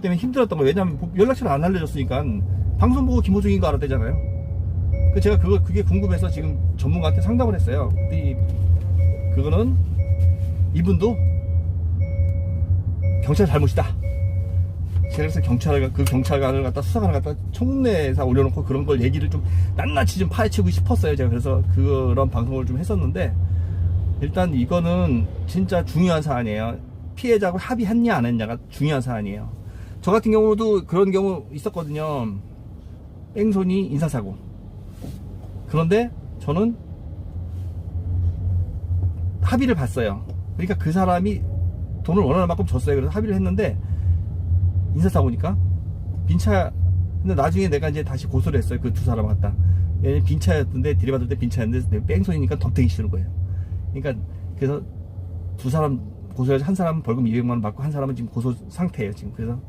때문에 힘들었던 거예요. 왜냐면 연락처를 안 알려줬으니까 방송 보고 김호중인 거 알았대잖아요. 그 제가 그거 그게 궁금해서 지금 전문가한테 상담을 했어요. 근데 이, 그거는 이분도 경찰 잘못이다. 제가 그래서 경찰 그 경찰관을 갖다 수사관을 갖다 청문회에서 올려놓고 그런 걸 얘기를 좀 낱낱이 좀 파헤치고 싶었어요. 제가 그래서 그런 방송을 좀 했었는데 일단 이거는 진짜 중요한 사안이에요. 피해자하고 합의했냐 안 했냐가 중요한 사안이에요. 저 같은 경우도 그런 경우 있었거든요. 뺑소니 인사사고. 그런데 저는 합의를 봤어요. 그러니까 그 사람이 돈을 원하는 만큼 줬어요. 그래서 합의를 했는데 인사사고니까 빈차 근데 나중에 내가 이제 다시 고소를 했어요. 그 두 사람 갖다. 얘는 빈차였던데 들이받을 때 빈차였는데 뺑소니니까 덤탱이 싫은 거예요. 그러니까 그래서 두 사람 고소해서 한 사람은 벌금 200만 원 받고 한 사람은 지금 고소 상태예요. 지금 그래서